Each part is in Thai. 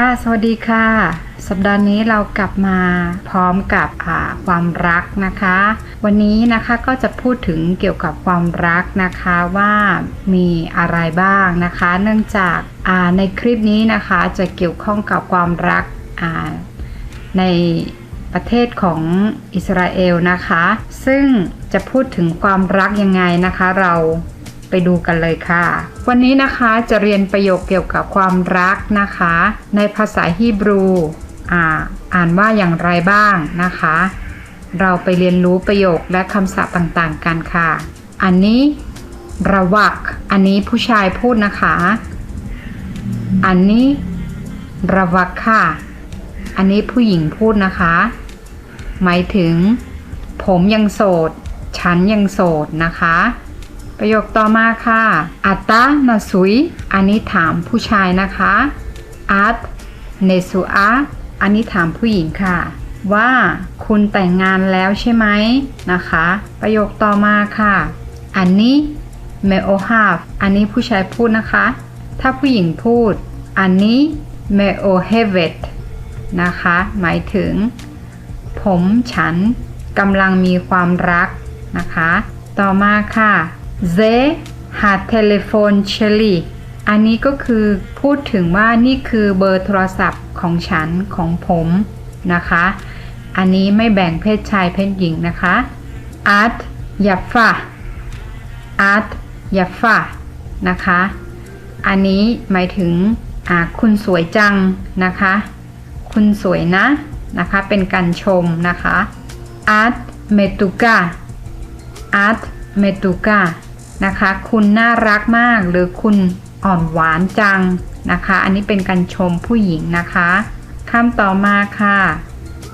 ค่ะ สวัสดีค่ะ สัปดาห์นี้เรากลับมาพร้อมกับความรักนะคะ วันนี้นะคะก็จะพูดถึงเกี่ยวกับความรักนะคะว่ามีอะไรบ้างนะคะ เนื่องจากาในคลิปนี้นะคะจะเกี่ยวข้องกับความรักในประเทศของอิสราเอลนะคะ ซึ่งจะพูดถึงความรักยังไงนะคะ เรา ไปดูกันเลยค่ะ วันนี้นะคะจะเรียนประโยคเกี่ยวกับความรักนะคะ ในภาษาฮีบรูอ่าอ่านว่าอย่างไรบ้างนะคะ เราไปเรียนรู้ประโยคและคำศัพท์ต่างๆ กันค่ะ อันนี้ระวัก อันนี้ผู้ชายพูดนะคะ อันนี้ระวักค่ะ อันนี้ผู้หญิงพูดนะคะ หมายถึง ผมยังโสด ฉันยังโสดนะคะ ประโยคต่อมาค่ะ อัตตานาซุย อันนี้ถามผู้ชายนะคะ อัตเนซุอาอันนี้ถามผู้หญิงค่ะ ว่าคุณแต่งงานแล้วใช่ไหมนะคะ ประโยคต่อมาค่ะ อันนี้เมโอฮาฟอันนี้ผู้ชายพูดนะคะ ถ้าผู้หญิงพูด อันนี้เมโอเฮเวตนะคะ หมายถึง ผมฉันกำลังมีความรักนะคะ ต่อมาค่ะ เซหาเทเลโฟนเชลีอันนี้ก็คือพูดถึงว่านี่คือเบอร์โทรศัพท์ของฉันของผมนะคะ อันนี้ไม่แบ่งเพศชายเพศหญิงนะคะอาร์ตยาฟาอาร์ตยาฟานะคะ อันนี้หมายถึงคุณสวยจังนะคะ คุณสวยนะนะคะ เป็นการชมนะคะอาร์ตเมตุกาอาร์ตเมตุกา นะคะ คุณน่ารักมากหรือคุณอ่อนหวานจังนะคะ อันนี้เป็นการชมผู้หญิงนะคะคำต่อมาค่ะ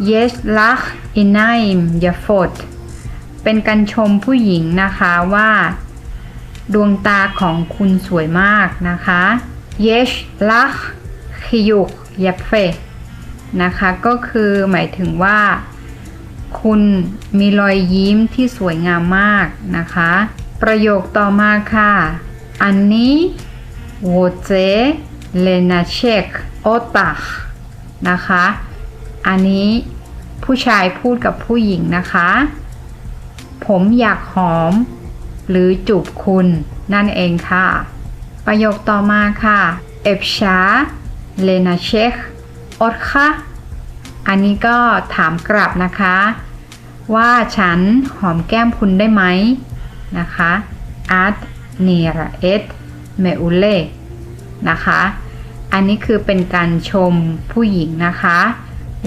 yes lach inaim yafot เป็นการชมผู้หญิงนะคะว่า ดวงตาของคุณสวยมากนะคะ yes lach hiyuk yafe นะคะก็คือหมายถึงว่า คุณมีรอยยิ้มที่สวยงามมากนะคะ ประโยคต่อมาค่ะ อันนี้โวเจเลนาเชกโอตานะคะ อันนี้ผู้ชายพูดกับผู้หญิงนะคะ ผมอยากหอม หรือจูบคุณนั่นเองค่ะ ประโยคต่อมาค่ะเอฟชาเลนาเชกอดค่ะอันนี้ก็ถามกลับนะคะ ว่าฉันหอมแก้มคุณได้ไหม นะคะอาร์ตเนรเอตเมอุเลนะคะ อันนี้คือเป็นการชมผู้หญิงนะคะ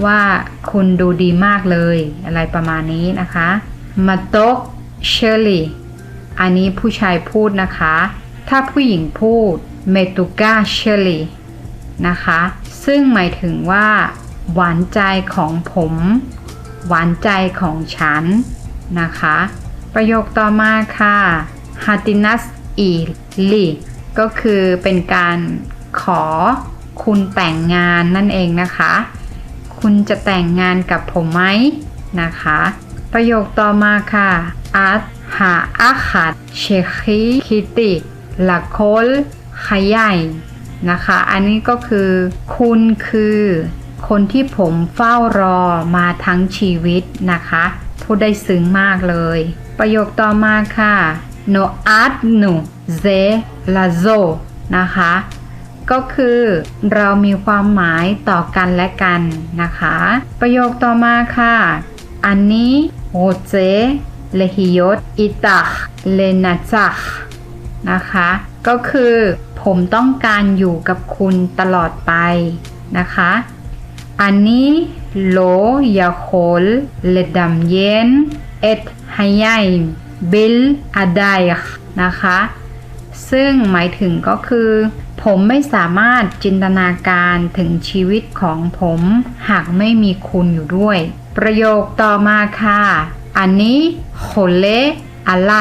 ว่าคุณดูดีมากเลยอะไรประมาณนี้นะคะมาโตกเชอรี่อันนี้ผู้ชายพูดนะคะ ถ้าผู้หญิงพูดเมตุก้าเชอรี่นะคะ ซึ่งหมายถึงว่า หวานใจของผม หวานใจของฉันนะคะ ประโยคต่อมาค่ะฮาตินัสอีลีก็คือเป็นการขอคุณแต่งงานนั่นเองนะคะ คุณจะแต่งงานกับผมไหมนะคะ ประโยคต่อมาค่ะอาร์ตหาอาขัดเชคีคิติลาโคลขยายนะคะ อันนี้ก็คือ คุณคือคนที่ผมเฝ้ารอมาทั้งชีวิตนะคะ พูดได้ซึ้งมากเลย ประโยคต่อมาค่ะ no art no ze la zo นะคะ ก็คือเรามีความหมายต่อกันและกันนะคะ ประโยคต่อมาค่ะ อันนี้โอเจเลฮิยตอิตักเลนาจักนะคะ ก็คือผมต้องการอยู่กับคุณตลอดไปนะคะ อันนี้โลยาโคลเลดัมเยน เอ็ดไฮยายบิลอาไดนะคะ ซึ่งหมายถึงก็คือ ผมไม่สามารถจินตนาการถึงชีวิตของผม หากไม่มีคุณอยู่ด้วย ประโยคต่อมาค่ะ อันนี้โคเลอะไร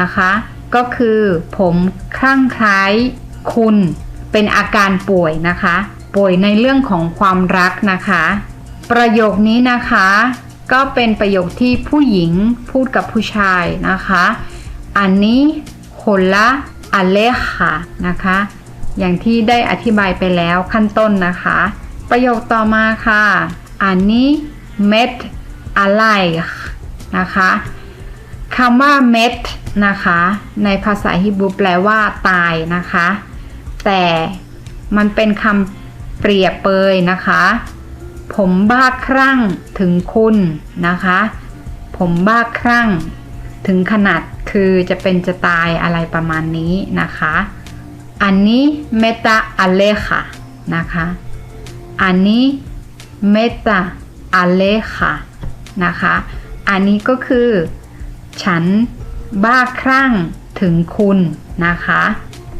นะคะ ก็คือผมคลั่งไคล้ายคุณเป็นอาการป่วยนะคะ ป่วยในเรื่องของความรักนะคะ ประโยคนี้นะคะ ก็เป็นประโยคที่ผู้หญิงพูดกับผู้ชายนะคะอันนี้โคละอันเลค่ะนะคะ อย่างที่ได้อธิบายไปแล้วขั้นต้นนะคะ ประโยคต่อมาค่ะอันนี้เม็ดอะไรนะคะคำว่าเม็ดนะคะ ในภาษาฮิบรูแปลว่าตายนะคะ แต่มันเป็นคำเปรียบเปยนะคะ ผมบ้าครั่งถึงคุณนะคะ ผมบ้าครั่ง ถึงขนาดคือจะเป็นจะตายอะไรประมาณนี้นะคะ อันนี้เมตาอเลค่ะนะคะ อันนี้เมตาอเลค่ะนะคะ อันนี้ก็คือ ฉันบ้าคลั่งถึงคุณนะคะ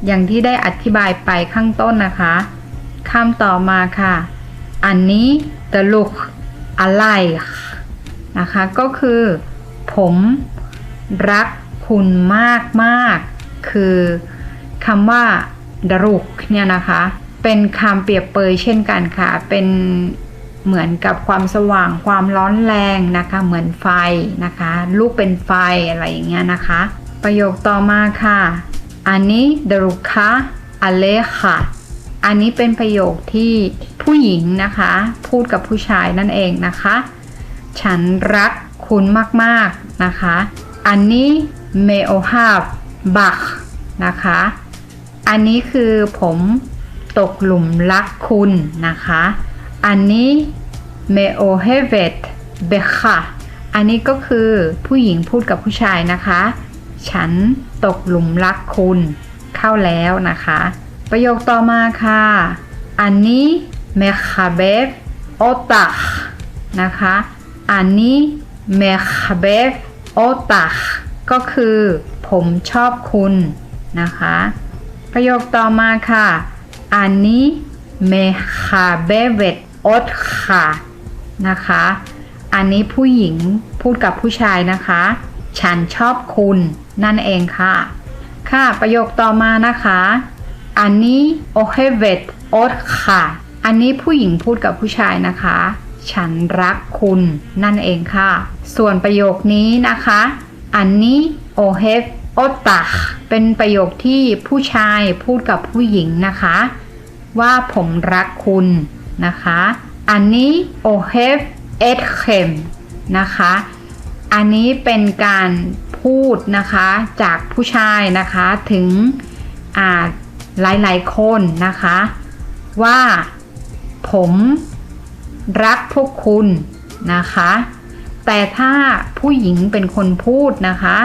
อย่างที่ได้อธิบายไปข้างต้นนะคะคำต่อมาค่ะ อันนี้ ตลุกอะไรนะคะ ก็คือผมรักคุณมากมากคือคำว่าดรุกเนี่ยนะคะ เป็นคำเปรียบเปยเช่นกันค่ะ เป็นเหมือนกับความสว่างความร้อนแรงนะคะ เหมือนไฟนะคะ ลูกเป็นไฟอะไรอย่างเงี้ยนะคะ ประโยคต่อมาค่ะ อันนี้ดรุคะอเลค่ะ อันนี้เป็นประโยคที่ผู้หญิงนะคะ พูดกับผู้ชายนั่นเองนะคะ ฉันรักคุณมากๆนะคะ อันนี้เมโอฮาบบักนะคะ อันนี้คือผมตกหลุมรักคุณนะคะ อันนี้เมโอเฮเวตเบค่ะอันนี้ก็คือผู้หญิงพูดกับผู้ชายนะคะ ฉันตกหลุมรักคุณเข้าแล้วนะคะ ประโยคต่อมาค่ะ อันนี้เมคาเบฟโอตักนะคะ อันนี้เมคาเบฟโอตักก็คือผมชอบคุณนะคะ ประโยคต่อมาค่ะ อันนี้เมคาเบเวตโอตค่ะนะคะ อันนี้ผู้หญิงพูดกับผู้ชายนะคะ ฉันชอบคุณนั่นเองค่ะ ค่ะประโยคต่อมานะคะ อันนี้โอเฮเวตโอตค่ะ อันนี้ผู้หญิงพูดกับผู้ชายนะคะ ฉันรักคุณนั่นเองค่ะ ส่วนประโยคนี้นะคะ อันนี้โอเฮฟโอตักเป็นประโยคที่ผู้ชายพูดกับผู้หญิงนะคะ ว่าผมรักคุณนะคะ อันนี้โอเฮฟเอทเคมนะคะ อันนี้เป็นการพูดนะคะจากผู้ชายนะคะถึงอา หลายๆคนนะคะ ว่าผมรักพวกคุณนะคะ แต่ถ้าผู้หญิงเป็นคนพูดนะคะ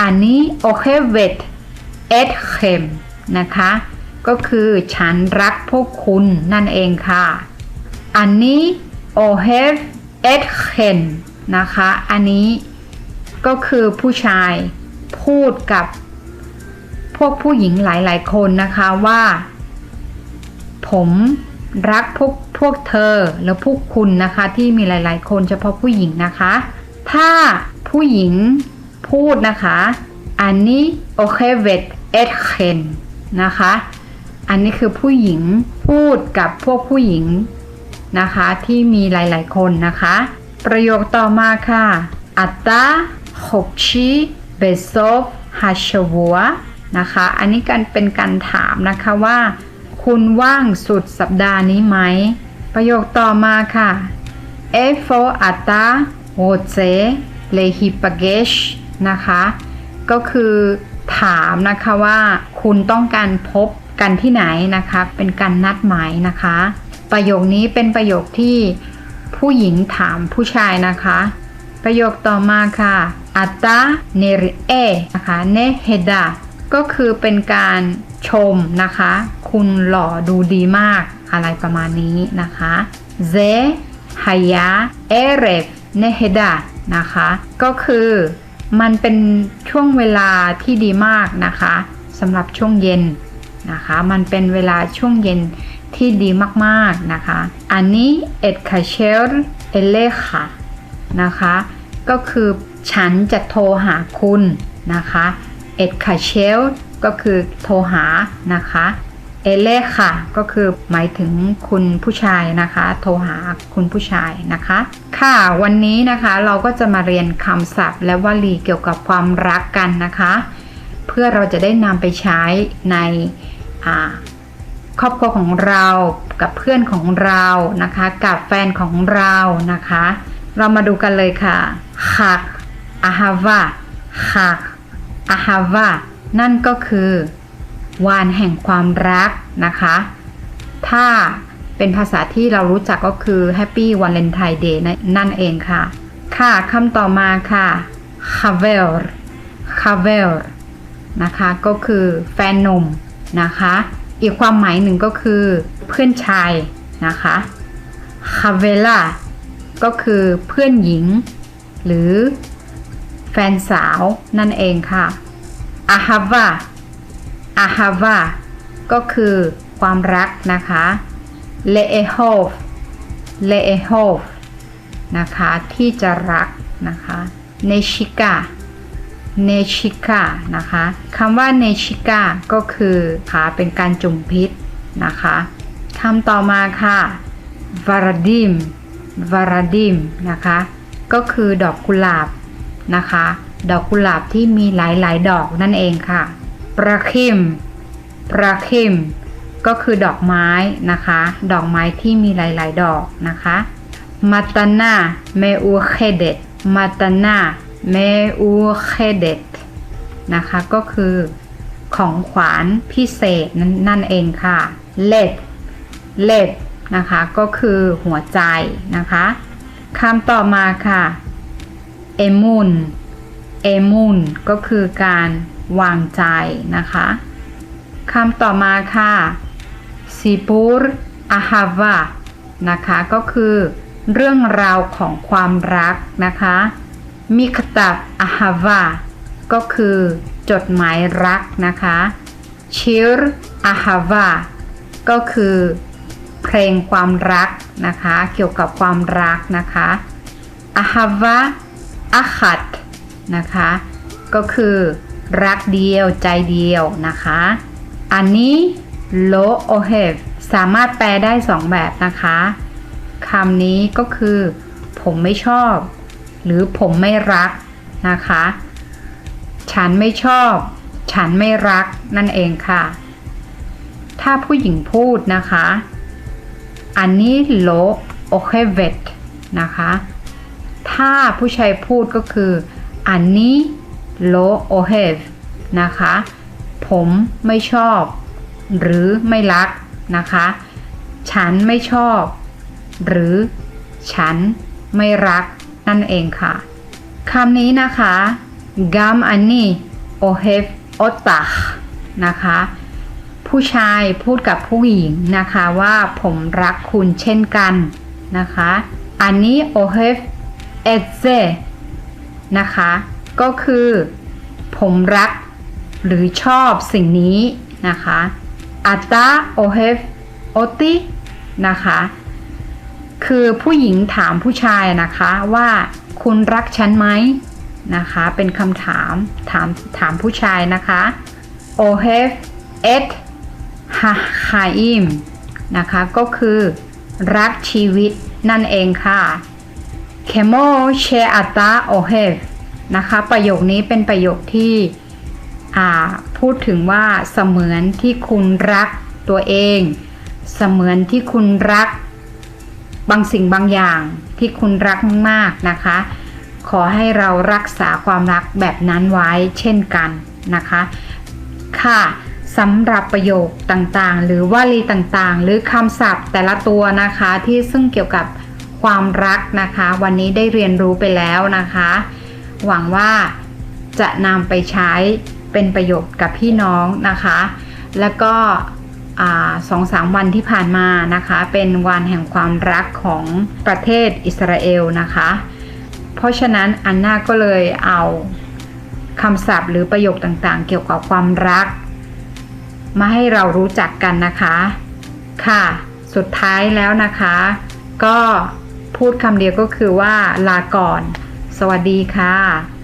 อันนี้โอเคเวทเอทเคมนะคะ ก็คือฉันรักพวกคุณนั่นเองค่ะ อันนี้โอเฮฟเอทเคนนะคะ อันนี้ก็คือผู้ชายพูดกับ วกผู้หญิงหลายๆ คนนะคะว่า ผมรักพวกพวกเธอแล้วพวกคุณนะคะที่มีหลาย ๆ คนเฉพาะผู้หญิงนะคะ ถ้าผู้หญิงพูดนะคะอันนี้โอเคเวทเอทเคนนะคะ อันนี้คือผู้หญิงพูดกับพวกผู้หญิงนะคะที่มีหลาย ๆ คนนะคะ ประโยคต่อมาค่ะอัตตาขบชีเบโซฟฮาชวัว นะคะ อันนี้การเป็นการถามนะคะว่า คุณว่างสุดสัปดาห์นี้ไหม ประโยคต่อมาค่ะเอโฟอัตตาโฮเจเลฮิปเกชนะคะ ก็คือถามนะคะว่าคุณต้องการพบกันที่ไหนนะคะ เป็นการนัดหมายนะคะ ประโยคนี้เป็นประโยคที่ผู้หญิงถามผู้ชายนะคะ ประโยคต่อมาค่ะอัตตาเนรเอนะคะเนเฮดา ก็คือเป็นการชมนะคะ คุณหล่อดูดีมากอะไรประมาณนี้นะคะเซฮายาเอเรฟเนเฮดานะคะ ก็คือมันเป็นช่วงเวลาที่ดีมากนะคะสำหรับช่วงเย็นนะคะ มันเป็นเวลาช่วงเย็นที่ดีมากๆนะคะ อันนี้เอ็ดคาเชลเอเลค่ะนะคะ ก็คือฉันจะโทรหาคุณนะคะ เอ็ดคาเชลก็คือโทรหานะคะเอเลค่ะ ก็คือหมายถึงคุณผู้ชายนะคะ โทรหาคุณผู้ชายนะคะ ค่ะวันนี้นะคะเราก็จะมาเรียนคำศัพท์และวลีเกี่ยวกับความรักกันนะคะ เพื่อเราจะได้นำไปใช้ในครอบครัวของเรากับเพื่อนของเรานะคะ กับแฟนของเรานะคะ เรามาดูกันเลยค่ะหักอาฮาวาหัก อาฮาวานั่นก็คือวันแห่งความรักนะคะ ถ้าเป็นภาษาที่เรารู้จักก็คือ Happy Valentine Day นั่นเองค่ะ ค่ะคำต่อมาค่ะ c a v e l c a v e l นะคะ ก็คือแฟนหนุ่มนะคะ อีกความหมายหนึ่งก็คือ เพื่อนชายนะคะ c a v e l a ก็คือเพื่อนหญิง หรือ แฟนสาวนั่นเองค่ะ ahava ahava ก็คือความรักนะคะ leehov leehov นะคะที่จะรักนะคะ neshika neshika นะคะคำว่า neshika ก็คือขาเป็นการจุ่มพิษนะคะคำต่อมาค่ะ varadim varadim นะคะก็คือดอกกุหลาบ นะคะ ดอกกุหลาบที่มีหลายๆ ดอกนั่นเองค่ะ ประคิม ประคิม ก็คือดอกไม้นะคะ ดอกไม้ที่มีหลายๆ ดอกนะคะมาตานาเมอูเคเดตมาตานาเมอูเคเดตนะคะ ก็คือของขวัญพิเศษนนั่นเองค่ะ เลดเลดนะคะ ก็คือหัวใจนะคะคำต่อมาค่ะ เอมุนเอมุนก็คือการวางใจนะคะคำต่อมาค่ะซิปูร์อาฮาวานะคะก็คือเรื่องราวของความรักนะคะมิคตับอาฮาวาก็คือจดหมายรักนะคะชิรอาฮาวาก็คือเพลงความรักนะคะ เกี่ยวกับความรักนะคะอาฮาวา อาขัดนะคะ ก็คือรักเดียวใจเดียวนะคะ อันนี้โลโอเฮฟสามารถแปลได้สองแบบนะคะคำนี้ก็คือ ผมไม่ชอบ หรือผมไม่รักนะคะ ฉันไม่ชอบ ฉันไม่รักนั่นเองค่ะ ถ้าผู้หญิงพูดนะคะ อันนี้โลโอเคเวตนะคะ ถ้าผู้ชายพูดก็คืออันนี้โลโอเฮฟนะคะ ผมไม่ชอบ หรือไม่รักนะคะ ฉันไม่ชอบ หรือฉันไม่รักนั่นเองค่ะคำนี้นะคะกัมอันนี้โอเฮฟอตักนะคะ ผู้ชายพูดกับผู้หญิงนะคะว่าผมรักคุณเช่นกันนะคะ อันนี้โอเฮฟ เอเซนะคะ ก็คือ ผมรัก หรือชอบสิ่งนี้นะคะอัตตาโอเฮฟโอตินะคะ คือผู้หญิงถามผู้ชายนะคะว่าคุณรักฉันไหมนะคะ เป็นคำถามถามถามผู้ชายนะคะโอเฮฟเอทฮาฮาอิมนะคะ ก็คือรักชีวิตนั่นเองค่ะ เคโมเชอัตาโอเฮฟนะคะ ประโยคนี้เป็นประโยคที่พูดถึงว่าเสมือนที่คุณรักตัวเอง เสมือนที่คุณรักบางสิ่งบางอย่างที่คุณรักมากนะคะ ขอให้เรารักษาความรักแบบนั้นไว้เช่นกันนะคะ ค่ะสำหรับประโยคต่างๆ หรือวลีต่างๆ หรือคำศัพท์แต่ละตัวนะคะที่ซึ่งเกี่ยวกับ ความรักนะคะ วันนี้ได้เรียนรู้ไปแล้วนะคะ หวังว่าจะนำไปใช้เป็นประโยชน์กับพี่น้องนะคะ แล้วก็สองสามวันที่ผ่านมานะคะ เป็นวันแห่งความรักของประเทศอิสราเอลนะคะ เพราะฉะนั้นอันนาก็เลยเอาคำศัพท์หรือประโยคต่างๆ เกี่ยวกับความรัก มาให้เรารู้จักกันนะคะ ค่ะ สุดท้ายแล้วนะคะ ก็ พูดคำเดียวก็คือว่าลาก่อน สวัสดีค่ะ